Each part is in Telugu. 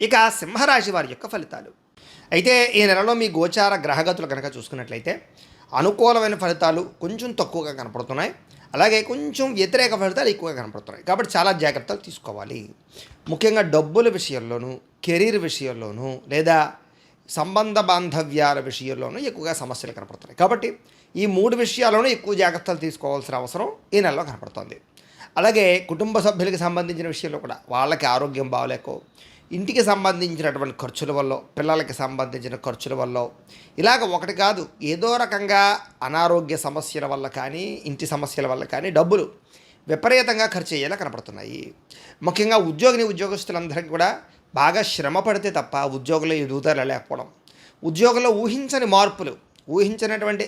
ఇక సింహరాశి వారి యొక్క ఫలితాలు. అయితే ఈ నెలలో మీ గోచార గ్రహగతులు కనుక చూసుకున్నట్లయితే అనుకూలమైన ఫలితాలు కొంచెం తక్కువగా కనపడుతున్నాయి. అలాగే కొంచెం వ్యతిరేక ఫలితాలు ఎక్కువగా కనపడుతున్నాయి. కాబట్టి చాలా జాగ్రత్తలు తీసుకోవాలి. ముఖ్యంగా డబ్బుల విషయంలోనూ కెరీర్ విషయంలోనూ లేదా సంబంధ బాంధవ్యాల విషయంలోనూ ఎక్కువగా సమస్యలు కనపడుతున్నాయి. కాబట్టి ఈ మూడు విషయాల్లోనూ ఎక్కువ జాగ్రత్తలు తీసుకోవాల్సిన అవసరం ఈ నెలలో కనపడుతుంది. అలాగే కుటుంబ సభ్యులకు సంబంధించిన విషయంలో కూడా వాళ్ళకి ఆరోగ్యం బాగలేకో ఇంటికి సంబంధించినటువంటి ఖర్చుల వల్ల పిల్లలకి సంబంధించిన ఖర్చుల వల్ల. ఇలాగ ఒకటి కాదు ఏదో రకంగా అనారోగ్య సమస్యల వల్ల కానీ ఇంటి సమస్యల వల్ల కానీ డబ్బులు విపరీతంగా ఖర్చు అయ్యేలా కనపడుతున్నాయి. ముఖ్యంగా ఉద్యోగిని ఉద్యోగస్తులందరికీ కూడా బాగా శ్రమ పడితే తప్ప ఉద్యోగులు ఎదుగుదల లేకపోవడం ఉద్యోగంలో ఊహించని మార్పులు ఊహించినటువంటి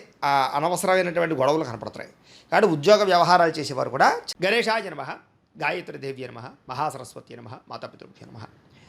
అనవసరమైనటువంటి గొడవలు కనపడుతున్నాయి. కాబట్టి ఉద్యోగ వ్యవహారాలు చేసేవారు కూడా గణేశాయ నమ గాయత్రి దేవి నమ మహాసరస్వతి నమ మాతాపితృభ్య నమ.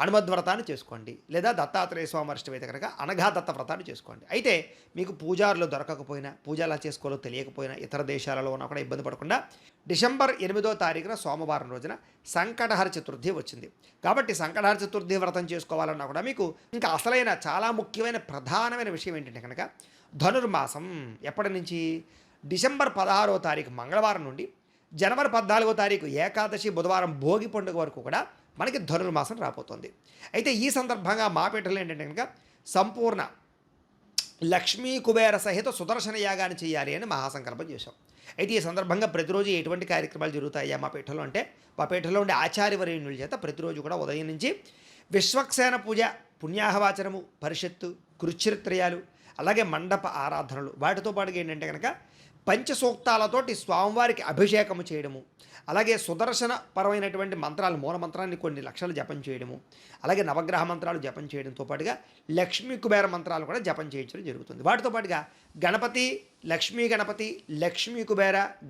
హనుమద్వ్రతాన్ని చేసుకోండి. లేదా దత్తాత్రేయ స్వామి అరిష్టం అయితే కనుక అనఘా దత్త వ్రతాన్ని చేసుకోండి. అయితే మీకు పూజారులు దొరకకపోయినా పూజ ఎలా చేసుకోవాలో తెలియకపోయినా ఇతర దేశాలలో ఉన్నా కూడా ఇబ్బంది పడకుండా డిసెంబర్ ఎనిమిదో తారీఖున సోమవారం రోజున సంకటహర చతుర్థి వచ్చింది. కాబట్టి సంకటహర చతుర్థి వ్రతం చేసుకోవాలన్నా కూడా మీకు ఇంకా అసలైన చాలా ముఖ్యమైన ప్రధానమైన విషయం ఏంటంటే కనుక ధనుర్మాసం ఎప్పటి నుంచి? డిసెంబర్ పదహారో తారీఖు మంగళవారం నుండి జనవరి పద్నాలుగో తారీఖు ఏకాదశి బుధవారం భోగి పండుగ వరకు కూడా మనకి ధనుర్మాసం రాబోతుంది. అయితే ఈ సందర్భంగా మాపేటలో ఏంటంటే కనుక సంపూర్ణ లక్ష్మీ కుబేర సహిత సుదర్శన యాగాన్ని చేయాలి అని మహాసంకల్పం చేశాం. అయితే ఈ సందర్భంగా ప్రతిరోజు ఎటువంటి కార్యక్రమాలు జరుగుతాయి మా పీఠంలో అంటే మా పీఠంలో ఉండే ఆచార్యవర్యుల చేత ప్రతిరోజు కూడా ఉదయం నుంచి విశ్వక్సేన పూజ పుణ్యాహవాచనము పరిషత్తు కృచ్ఛరిత్రయాలు అలాగే మండప ఆరాధనలు. వాటితో పాటుగా ఏంటంటే కనుక పంచసూక్తాలతోటి స్వామివారికి అభిషేకము చేయడము. అలాగే సుదర్శన పరమైనటువంటి మంత్రాలు మూల మంత్రాన్ని కొన్ని లక్షలు జపం చేయడము. అలాగే నవగ్రహ మంత్రాలు జపం చేయడంతో పాటుగా లక్ష్మీ కుబేర మంత్రాలు కూడా జపం చేయించడం జరుగుతుంది. వాటితో పాటుగా గణపతి లక్ష్మీ గణపతి లక్ష్మీ కుబేర